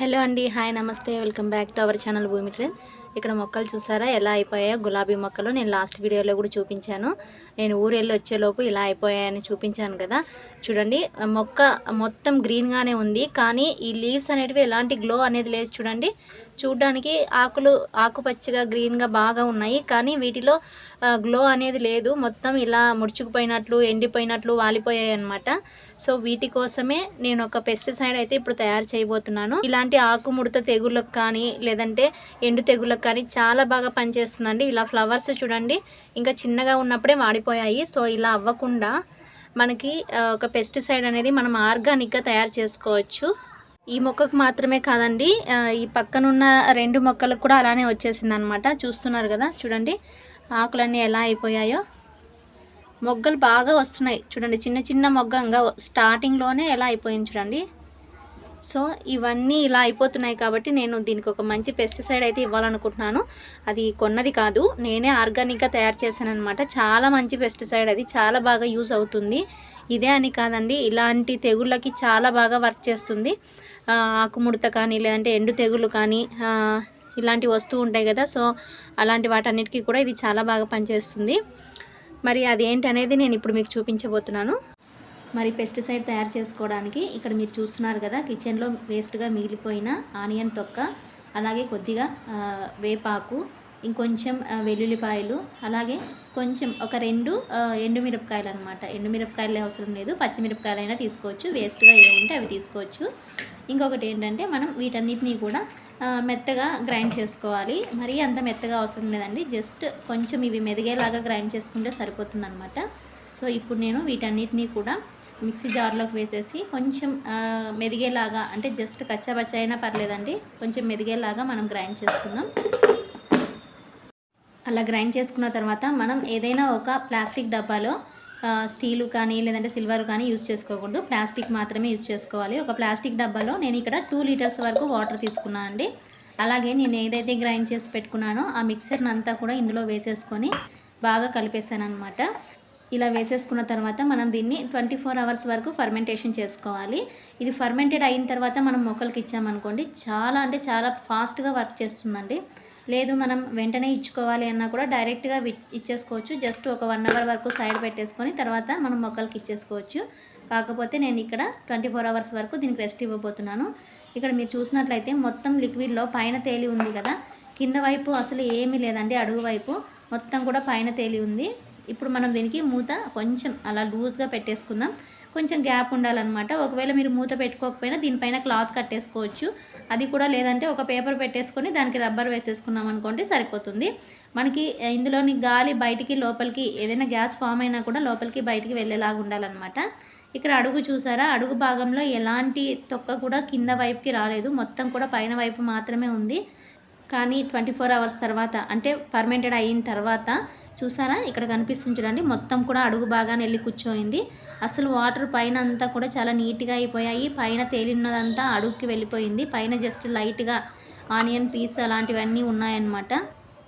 Hello అండి hi నమస్తే. Welcome back to our channel Bhoomi trend. ఇక్కడ మొక్కలు చూసారా? ఎలా అయిపోయాయో? గులాబీ మొక్కలు నేను లాస్ట్ వీడియోలో కూడా చూపించాను. నేను ఊరు వెళ్ళి వచ్చేలోపు ఇలా అయిపోయాయని చూపించాను కదా. చూడండి మొక్క మొత్తం గ్రీన్గానే ఉంది. కానీ ఈ లీవ్స్ అనేటివి ఎలాంటి గ్లో అనేది లేదు. చూడండి చూడ్డానికి ఆకులు ఆకుపచ్చగా గ్రీన్గా బాగా ఉన్నాయి. కానీ వీటిలో గ్లో అనేది లేదు. మొత్తం ఇలా ముడుచుకుపోయినట్లు ఎండిపోయినట్లు వాలిపోయాయి అనమాట సో వీటి కోసమే నేను ఒక పెస్టిసైడ్ అయితే ఇప్పుడు తయారు చేయబోతున్నాను. ఇలాంటి ఆకుముడత తెగుళ్ళకు కానీ లేదంటే ఎండు తెగుళ్ళకు కానీ చాలా బాగా పనిచేస్తుందండి. ఇలా ఫ్లవర్స్ చూడండి. ఇంకా చిన్నగా ఉన్నప్పుడే వాడిపోయాయి. సో ఇలా అవ్వకుండా మనకి ఒక పెస్టిసైడ్ అనేది మనం ఆర్గానిక్గా తయారు చేసుకోవచ్చు. ఈ మొక్కకు మాత్రమే కాదండి ఈ పక్కనున్న రెండు మొక్కలకు కూడా అలానే వచ్చేసింది అనమాట చూస్తున్నారు కదా చూడండి ఆకులన్నీ ఎలా అయిపోయాయో. మొగ్గలు బాగా వస్తున్నాయి. చూడండి చిన్న చిన్న మొగ్గ ఇంకా స్టార్టింగ్లోనే ఎలా అయిపోయింది చూడండి. సో ఇవన్నీ ఇలా అయిపోతున్నాయి కాబట్టి నేను దీనికి ఒక మంచి పెస్టిసైడ్ అయితే ఇవ్వాలనుకుంటున్నాను. అది కొన్నది కాదు నేనే ఆర్గానిక్గా తయారు చేశాను అనమాట చాలా మంచి పెస్టిసైడ్ అది చాలా బాగా యూజ్ అవుతుంది. ఇదే అని కాదండి ఇలాంటి తెగుళ్ళకి చాలా బాగా వర్క్ చేస్తుంది. ఆకుముడత కానీ లేదంటే ఎండు తెగులు కానీ ఇలాంటి వస్తువు ఉంటాయి కదా. సో అలాంటి వాటన్నిటికీ కూడా ఇది చాలా బాగా పనిచేస్తుంది. మరి అదేంటి అనేది నేను ఇప్పుడు మీకు చూపించబోతున్నాను. మరి పెస్టిసైడ్ తయారు చేసుకోవడానికి ఇక్కడ మీరు చూస్తున్నారు కదా కిచెన్లో వేస్ట్గా మిగిలిపోయిన ఆనియన్ తొక్క అలాగే కొద్దిగా వేపాకు ఇంకొంచెం వెల్లుల్లిపాయలు అలాగే కొంచెం ఒక రెండు ఎండుమిరపకాయలు అనమాట ఎండుమిరపకాయలు అవసరం లేదు పచ్చిమిరపకాయలు అయినా తీసుకోవచ్చు వేస్ట్గా ఏముంటే ఉంటే అవి తీసుకోవచ్చు. ఇంకొకటి ఏంటంటే మనం వీటన్నిటినీ కూడా మెత్తగా గ్రైండ్ చేసుకోవాలి. మరీ అంత మెత్తగా అవసరం లేదండి. జస్ట్ కొంచెం ఇవి మెదిగేలాగా గ్రైండ్ చేసుకుంటే సరిపోతుందనమాట సో ఇప్పుడు నేను వీటన్నిటినీ కూడా మిక్సీ జార్లోకి వేసేసి కొంచెం మెదిగేలాగా అంటే జస్ట్ కచ్చాపచ్చ అయినా పర్లేదండి. కొంచెం మెదిగేలాగా మనం గ్రైండ్ చేసుకుందాం. అలా గ్రైండ్ చేసుకున్న తర్వాత మనం ఏదైనా ఒక ప్లాస్టిక్ డబ్బాలో స్టీలు కానీ లేదంటే సిల్వర్ కానీ యూజ్ చేసుకోకూడదు. ప్లాస్టిక్ మాత్రమే యూజ్ చేసుకోవాలి. ఒక ప్లాస్టిక్ డబ్బాలో నేను ఇక్కడ టూ లీటర్స్ వరకు వాటర్ తీసుకున్నాను అండి. అలాగే నేను ఏదైతే గ్రైండ్ చేసి పెట్టుకున్నానో ఆ మిక్సర్ని అంతా కూడా ఇందులో వేసేసుకొని బాగా కలిపేసాను అనమాట ఇలా వేసేసుకున్న తర్వాత మనం దీన్ని ట్వంటీ ఫోర్ అవర్స్ వరకు ఫర్మెంటేషన్ చేసుకోవాలి. ఇది ఫర్మెంటెడ్ అయిన తర్వాత మనం మొక్కలకి ఇచ్చామనుకోండి చాలా అంటే చాలా ఫాస్ట్గా వర్క్ చేస్తుందండి. లేదు మనం వెంటనే ఇచ్చుకోవాలి అన్నా కూడా డైరెక్ట్గా ఇచ్చేసుకోవచ్చు. జస్ట్ ఒక వన్ అవర్ వరకు సైడ్ పెట్టేసుకొని తర్వాత మనం మొక్కలకి ఇచ్చేసుకోవచ్చు. కాకపోతే నేను ఇక్కడ ట్వంటీ ఫోర్ అవర్స్ వరకు దీనికి రెస్ట్ ఇవ్వబోతున్నాను. ఇక్కడ మీరు చూసినట్లయితే మొత్తం లిక్విడ్లో పైన తేలి ఉంది కదా. కింద వైపు అసలు ఏమీ లేదండి అడుగు వైపు మొత్తం కూడా పైన తేలి ఉంది. ఇప్పుడు మనం దీనికి మూత కొంచెం అలా లూజ్గా పెట్టేసుకుందాం. కొంచెం గ్యాప్ ఉండాలన్నమాట. ఒకవేళ మీరు మూత పెట్టుకోకపోయినా దీనిపైన క్లాత్ కట్టేసుకోవచ్చు. అది కూడా లేదంటే ఒక పేపర్ పెట్టేసుకొని దానికి రబ్బర్ వేసేసుకున్నాం అనుకోండి సరిపోతుంది. మనకి ఇందులోని గాలి బయటికి లోపలికి ఏదైనా గ్యాస్ ఫామ్ అయినా కూడా లోపలికి బయటికి వెళ్ళేలాగా ఉండాలన్నమాట. ఇక్కడ అడుగు చూసారా? అడుగు భాగంలో ఎలాంటి తొక్క కూడా కింద వైపుకి రాలేదు. మొత్తం కూడా పైన వైపు మాత్రమే ఉంది. కానీ ట్వంటీ ఫోర్ అవర్స్ తర్వాత అంటే పర్మెంటెడ్ అయిన తర్వాత చూసారా? ఇక్కడ కనిపిస్తుంది చూడండి. మొత్తం కూడా అడుగు బాగానే వెళ్ళి కూర్చోయింది. అసలు వాటర్ పైన అంతా కూడా చాలా నీట్గా అయిపోయాయి. పైన తేలినదంతా అడుగుకి వెళ్ళిపోయింది. పైన జస్ట్ లైట్గా ఆనియన్ పీస్ అలాంటివన్నీ ఉన్నాయన్నమాట.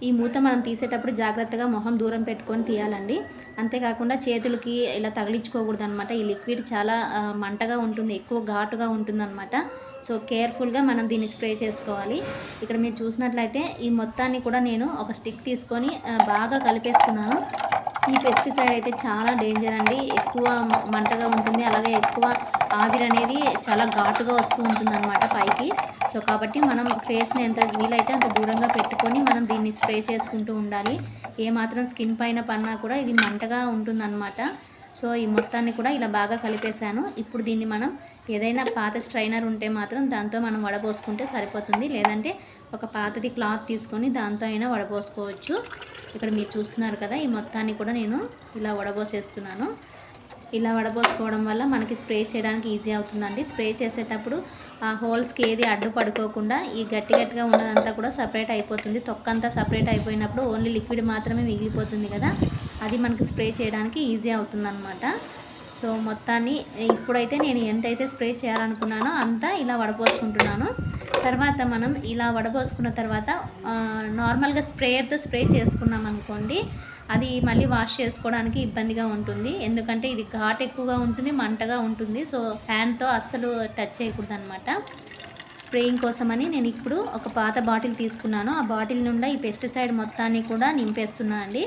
ఈ మూత మనం తీసేటప్పుడు జాగ్రత్తగా మొహం దూరం పెట్టుకొని తీయాలండి. అంతేకాకుండా చేతులకి ఇలా తగిలించుకోకూడదు అనమాట ఈ లిక్విడ్ చాలా మంటగా ఉంటుంది ఎక్కువ ఘాటుగా ఉంటుందన్నమాట. సో కేర్ఫుల్గా మనం దీన్ని స్ప్రే చేసుకోవాలి. ఇక్కడ మీరు చూసినట్లయితే ఈ మొత్తాన్ని కూడా నేను ఒక స్టిక్ తీసుకొని బాగా కలిపేస్తున్నాను ఈ పెస్టిసైడ్ అయితే చాలా డేంజర్ అండి. ఎక్కువ మంటగా ఉంటుంది అలాగే ఎక్కువ ఆవిరి అనేది చాలా ఘాటుగా వస్తూ ఉంటుంది అనమాట పైకి. సో కాబట్టి మనం ఫేస్ని ఎంత వీలైతే అంత దూరంగా పెట్టుకొని మనం దీన్ని స్ప్రే చేసుకుంటూ ఉండాలి. ఏమాత్రం స్కిన్ పైన పన్నా కూడా ఇది మంటగా ఉంటుందన్నమాట. సో ఈ మొత్తాన్ని కూడా ఇలా బాగా కలిపేశాను. ఇప్పుడు దీన్ని మనం ఏదైనా పాత స్ట్రైనర్ ఉంటే మాత్రం దాంతో మనం వడపోసుకుంటే సరిపోతుంది. లేదంటే ఒక పాతది క్లాత్ తీసుకొని దాంతో అయినా వడపోసుకోవచ్చు ఇక్కడ మీరు చూస్తున్నారు కదా ఈ మొత్తాన్ని కూడా నేను ఇలా వడబోసేస్తున్నాను. ఇలా వడబోసుకోవడం వల్ల మనకి స్ప్రే చేయడానికి ఈజీ అవుతుందండి. స్ప్రే చేసేటప్పుడు ఆ హోల్స్కి ఏది అడ్డు పడుకోకుండా ఈ గట్టి గట్టిగా ఉన్నదంతా కూడా సపరేట్ అయిపోతుంది. తొక్కంతా సపరేట్ అయిపోయినప్పుడు ఓన్లీ లిక్విడ్ మాత్రమే మిగిలిపోతుంది కదా అది మనకి స్ప్రే చేయడానికి ఈజీ అవుతుందన్నమాట. సో మొత్తాన్ని ఇప్పుడైతే నేను ఎంతైతే స్ప్రే చేయాలనుకున్నానో అంతా ఇలా వడపోసుకుంటున్నాను. తర్వాత మనం ఇలా వడపోసుకున్న తర్వాత నార్మల్గా స్ప్రేయర్తో స్ప్రే చేసుకున్నాం అనుకోండి అది మళ్ళీ వాష్ చేసుకోవడానికి ఇబ్బందిగా ఉంటుంది. ఎందుకంటే ఇది ఘాట్ ఎక్కువగా ఉంటుంది మంటగా ఉంటుంది. సో హ్యాండ్తో అస్సలు టచ్ చేయకూడదు అనమాట స్ప్రేయింగ్ కోసమని నేను ఇప్పుడు ఒక పాత బాటిల్ తీసుకున్నాను. ఆ బాటిల్ నుండి ఈ పెస్టిసైడ్ మొత్తాన్ని కూడా నింపేస్తున్నాను అండి.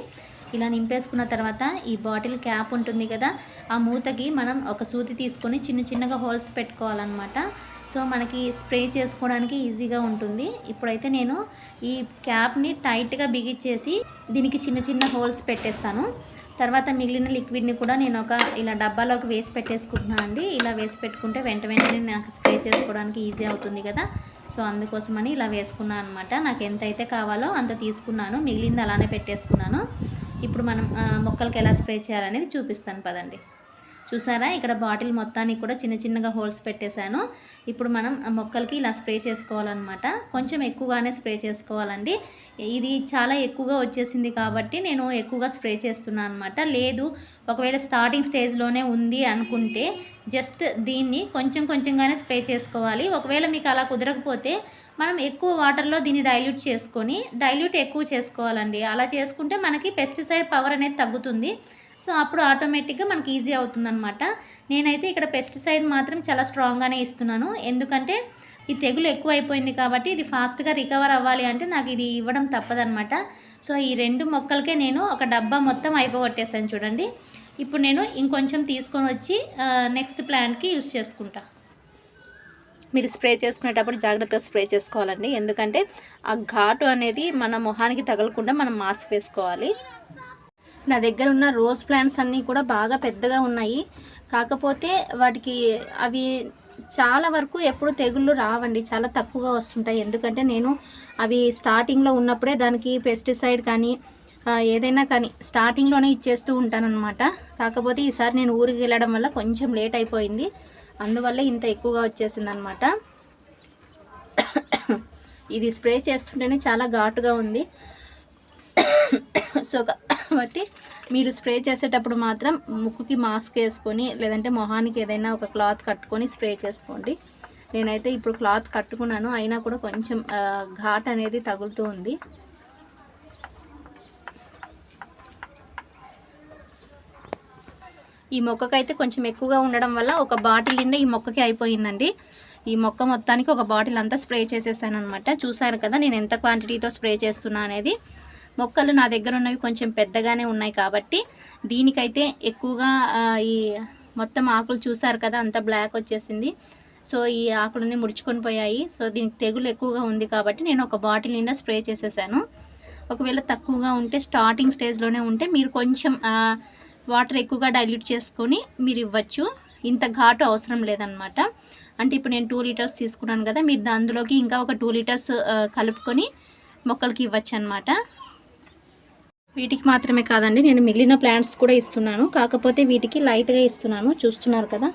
ఇలా నింపేసుకున్న తర్వాత ఈ బాటిల్ క్యాప్ ఉంటుంది కదా ఆ మూతకి మనం ఒక సూతి తీసుకొని చిన్న చిన్నగా హోల్స్ పెట్టుకోవాలన్నమాట. సో మనకి స్ప్రే చేసుకోవడానికి ఈజీగా ఉంటుంది. ఇప్పుడైతే నేను ఈ క్యాప్ని టైట్గా బిగిచ్చేసి దీనికి చిన్న చిన్న హోల్స్ పెట్టేస్తాను. తర్వాత మిగిలిన లిక్విడ్ని కూడా నేను ఒక ఇలా డబ్బాలోకి వేసి పెట్టేసుకుంటున్నాను అండి. ఇలా వేసి పెట్టుకుంటే వెంట వెంటనే నాకు స్ప్రే చేసుకోవడానికి ఈజీ అవుతుంది కదా. సో అందుకోసమని ఇలా వేసుకున్నాను అనమాట నాకు ఎంత అయితే కావాలో అంత తీసుకున్నాను. మిగిలింది అలానే పెట్టేసుకున్నాను. ఇప్పుడు మనం మొక్కలకి ఎలా స్ప్రే చేయాలనేది చూపిస్తాను పదండి. చూసారా? ఇక్కడ బాటిల్ మొత్తానికి కూడా చిన్న చిన్నగా హోల్స్ పెట్టేశాను. ఇప్పుడు మనం మొక్కలకి ఇలా స్ప్రే చేసుకోవాలన్నమాట. కొంచెం ఎక్కువగానే స్ప్రే చేసుకోవాలండి. ఇది చాలా ఎక్కువగా వచ్చేసింది కాబట్టి నేను ఎక్కువగా స్ప్రే చేస్తున్నాను అనమాట లేదు ఒకవేళ స్టార్టింగ్ స్టేజ్లోనే ఉంది అనుకుంటే జస్ట్ దీన్ని కొంచెం కొంచెంగానే స్ప్రే చేసుకోవాలి. ఒకవేళ మీకు అలా కుదరకపోతే మనం ఎక్కువ వాటర్లో దీన్ని డైల్యూట్ చేసుకొని డైల్యూట్ ఎక్కువ చేసుకోవాలండి. అలా చేసుకుంటే మనకి పెస్టిసైడ్ పవర్ అనేది తగ్గుతుంది. సో అప్పుడు ఆటోమేటిక్గా మనకి ఈజీ అవుతుందన్నమాట. నేనైతే ఇక్కడ పెస్టిసైడ్ మాత్రం చాలా స్ట్రాంగ్గానే ఇస్తున్నాను. ఎందుకంటే ఈ తెగులు ఎక్కువ అయిపోయింది కాబట్టి ఇది ఫాస్ట్గా రికవర్ అవ్వాలి అంటే నాకు ఇది ఇవ్వడం తప్పదనమాట సో ఈ రెండు మొక్కలకే నేను ఒక డబ్బా మొత్తం అయిపోగొట్టేసాను చూడండి. ఇప్పుడు నేను ఇంకొంచెం తీసుకొని వచ్చి నెక్స్ట్ ప్లాంట్కి యూస్ చేసుకుంటా. మీరు స్ప్రే చేసుకునేటప్పుడు జాగ్రత్తగా స్ప్రే చేసుకోవాలండి. ఎందుకంటే ఆ ఘాటు అనేది మన మొహానికి తగలకుండా మనం మాస్క్ వేసుకోవాలి. నా దగ్గర ఉన్న రోజ్ ప్లాంట్స్ అన్నీ కూడా బాగా పెద్దగా ఉన్నాయి. కాకపోతే వాటికి అవి చాలా వరకు ఎప్పుడు తెగుళ్ళు రావండి. చాలా తక్కువగా వస్తుంటాయి. ఎందుకంటే నేను అవి స్టార్టింగ్లో ఉన్నప్పుడే దానికి పెస్టిసైడ్ కానీ ఏదైనా కానీ స్టార్టింగ్లోనే ఇచ్చేస్తూ ఉంటానన్నమాట. కాకపోతే ఈసారి నేను ఊరికి వెళ్ళడం వల్ల కొంచెం లేట్ అయిపోయింది. అందువల్ల ఇంత ఎక్కువగా వచ్చేసింది అనమాట ఇది స్ప్రే చేస్తుంటేనే చాలా ఘాటుగా ఉంది. సో కాబట్టి మీరు స్ప్రే చేసేటప్పుడు మాత్రం ముక్కుకి మాస్క్ వేసుకొని లేదంటే మొహానికి ఏదైనా ఒక క్లాత్ కట్టుకొని స్ప్రే చేసుకోండి. నేనైతే ఇప్పుడు క్లాత్ కట్టుకున్నాను. అయినా కూడా కొంచెం ఘాట్ అనేది తగులుతూ ఉంది. ఈ మొక్కకైతే కొంచెం ఎక్కువగా ఉండడం వల్ల ఒక బాటిల్ నిండా ఈ మొక్కకి అయిపోయిందండి. ఈ మొక్క మొత్తానికి ఒక బాటిల్ అంతా స్ప్రే చేసేసాను అనమాట చూసారు కదా నేను ఎంత క్వాంటిటీతో స్ప్రే చేస్తున్నా అనేది. మొక్కలు నా దగ్గర ఉన్నవి కొంచెం పెద్దగానే ఉన్నాయి కాబట్టి దీనికైతే ఎక్కువగా ఈ మొత్తం ఆకులు చూసారు కదా అంత బ్లాక్ వచ్చేసింది. సో ఈ ఆకులన్నీ ముడుచుకొని పోయాయి. సో దీనికి తెగులు ఎక్కువగా ఉంది కాబట్టి నేను ఒక బాటిల్ నిండా స్ప్రే చేసేసాను. ఒకవేళ తక్కువగా ఉంటే స్టార్టింగ్ స్టేజ్లోనే ఉంటే మీరు కొంచెం వాటర్ ఎక్కువగా డైల్యూట్ చేసుకొని మీరు ఇవ్వచ్చు. ఇంత ఘాటు అవసరం లేదనమాట అంటే ఇప్పుడు నేను టూ లీటర్స్ తీసుకున్నాను కదా మీరు అందులోకి ఇంకా ఒక టూ లీటర్స్ కలుపుకొని మొక్కలకి ఇవ్వచ్చు అనమాట వీటికి మాత్రమే కాదండి నేను మిగిలిన ప్లాంట్స్ కూడా ఇస్తున్నాను. కాకపోతే వీటికి లైట్గా ఇస్తున్నాను. చూస్తున్నారు కదా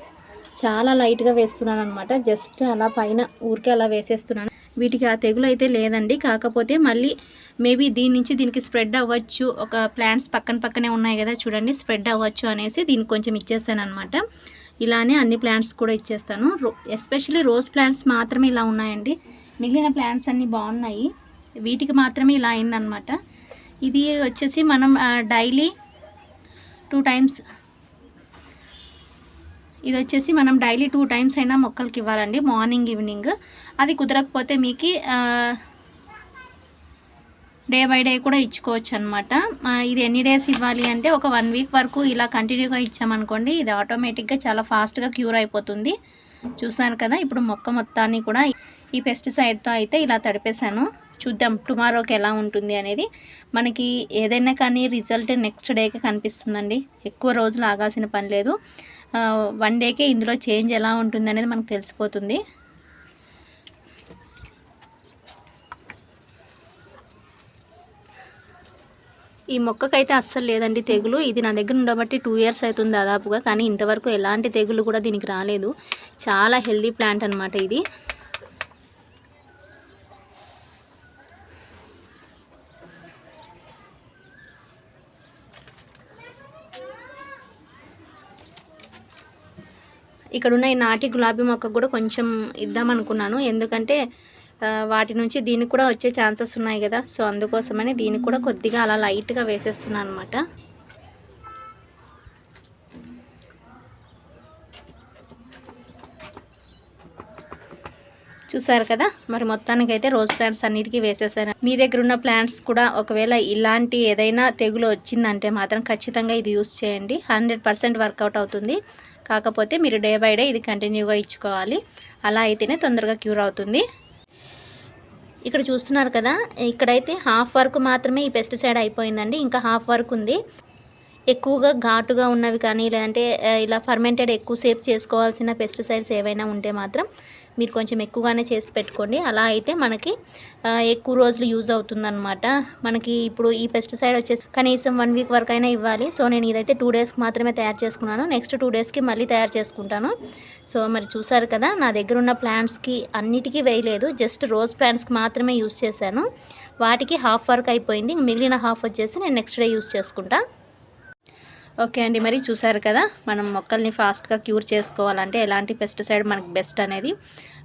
చాలా లైట్గా వేస్తున్నాను అనమాట జస్ట్ అలా పైన ఊరికే అలా వేసేస్తున్నాను. వీటికి ఆ తెగులు అయితే లేదండి. కాకపోతే మళ్ళీ మేబీ దీని నుంచి దీనికి స్ప్రెడ్ అవ్వచ్చు. ఒక ప్లాంట్స్ పక్కన పక్కనే ఉన్నాయి కదా చూడండి స్ప్రెడ్ అవ్వచ్చు అనేసి దీనికి కొంచెం ఇచ్చేస్తాను అనమాట ఇలానే అన్ని ప్లాంట్స్ కూడా ఇచ్చేస్తాను. రో ఎస్పెషల్లీ రోజ్ ప్లాంట్స్ మాత్రమే ఇలా ఉన్నాయండి. మిగిలిన ప్లాంట్స్ అన్నీ బాగున్నాయి. వీటికి మాత్రమే ఇలా అయిందనమాట ఇది వచ్చేసి మనం డైలీ టూ టైమ్స్ ఇది వచ్చేసి మనం డైలీ టూ టైమ్స్ అయినా మొక్కలకి ఇవ్వాలండి మార్నింగ్ ఈవినింగ్. అది కుదరకపోతే మీకు డే బై డే కూడా ఇచ్చుకోవచ్చు అనమాట ఇది ఎన్ని డేస్ ఇవ్వాలి అంటే ఒక వన్ వీక్ వరకు ఇలా కంటిన్యూగా ఇచ్చామనుకోండి ఇది ఆటోమేటిక్గా చాలా ఫాస్ట్గా క్యూర్ అయిపోతుంది. చూసారు కదా ఇప్పుడు మొక్క మొత్తాన్ని కూడా ఈ పెస్టిసైడ్తో అయితే ఇలా తడిపేశాను. చూద్దాం టుమారోకి ఎలా ఉంటుంది అనేది. మనకి ఏదైనా కానీ రిజల్ట్ నెక్స్ట్ డేకి కనిపిస్తుందండి. ఎక్కువ రోజులు ఆగాల్సిన పని లేదు. వన్ డేకే ఇందులో చేంజ్ ఎలా ఉంటుంది అనేది మనకు తెలిసిపోతుంది. ఈ మొక్కకైతే అస్సలు లేదండి తెగులు. ఇది నా దగ్గర ఉండబట్టి టూ ఇయర్స్ అవుతుంది దాదాపుగా. కానీ ఇంతవరకు ఎలాంటి తెగులు కూడా దీనికి రాలేదు. చాలా హెల్దీ ప్లాంట్ అనమాట ఇది. ఇక్కడ ఉన్న ఈ నాటి గులాబీ మొక్క కూడా కొంచెం ఇద్దాం అనుకున్నాను. ఎందుకంటే వాటి నుంచి దీనికి కూడా వచ్చే ఛాన్సెస్ ఉన్నాయి కదా. సో అందుకోసమని దీనికి కూడా కొద్దిగా అలా లైట్గా వేసేస్తున్నాను అనమాట చూసారు కదా? మరి మొత్తానికి అయితే రోజ్ ప్లాంట్స్ అన్నిటికీ వేసేసాను. మీ దగ్గర ఉన్న ప్లాంట్స్ కూడా ఒకవేళ ఇలాంటి ఏదైనా తెగులు వచ్చిందంటే మాత్రం ఖచ్చితంగా ఇది యూస్ చేయండి. హండ్రెడ్ పర్సెంట్ వర్కౌట్ అవుతుంది. కాకపోతే మీరు డే బై డే ఇది కంటిన్యూగా ఇచ్చుకోవాలి. అలా అయితేనే తొందరగా క్యూర్ అవుతుంది. ఇక్కడ చూస్తున్నారు కదా ఇక్కడైతే హాఫ్ వర్క్ మాత్రమే ఈ పెస్టిసైడ్ అయిపోయిందండి. ఇంకా హాఫ్ వర్క్ ఉంది. ఎక్కువగా ఘాటుగా ఉన్నవి కానీ లేదంటే ఇలా ఫర్మెంటెడ్ ఎక్కువసేపు చేసుకోవాల్సిన పెస్టిసైడ్స్ ఏవైనా ఉంటే మాత్రం మీరు కొంచెం ఎక్కువగానే చేసి పెట్టుకోండి. అలా అయితే మనకి ఎక్కువ రోజులు యూజ్ అవుతుందన్నమాట. మనకి ఇప్పుడు ఈ పెస్టిసైడ్ వచ్చేసి కనీసం వన్ వీక్ వరకు అయినా ఇవ్వాలి. సో నేను ఇదైతే టూ డేస్కి మాత్రమే తయారు చేసుకున్నాను. నెక్స్ట్ టూ డేస్కి మళ్ళీ తయారు చేసుకుంటాను. సో మరి చూసారు కదా నా దగ్గర ఉన్న ప్లాంట్స్కి అన్నిటికీ వేయలేదు. జస్ట్ రోజ్ ప్లాంట్స్కి మాత్రమే యూజ్ చేశాను. వాటికి హాఫ్ వర్క్ అయిపోయింది. మిగిలిన హాఫ్ వచ్చేసి నేను నెక్స్ట్ డే యూజ్ చేసుకుంటాను ఓకే అండి. మరి చూసారు కదా మనం మొక్కల్ని ఫాస్ట్గా క్యూర్ చేసుకోవాలంటే ఎలాంటి పెస్టిసైడ్ మనకు బెస్ట్ అనేది.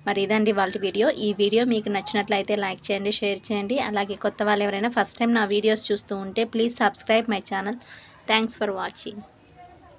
మరి ఇదండి వాళ్ళ వీడియో. ఈ వీడియో మీకు నచ్చినట్లయితే లైక్ చేయండి షేర్ చేయండి. అలాగే కొత్త వాళ్ళు ఎవరైనా ఫస్ట్ టైం నా వీడియోస్ చూస్తూ ఉంటే please subscribe my channel. Thanks for watching.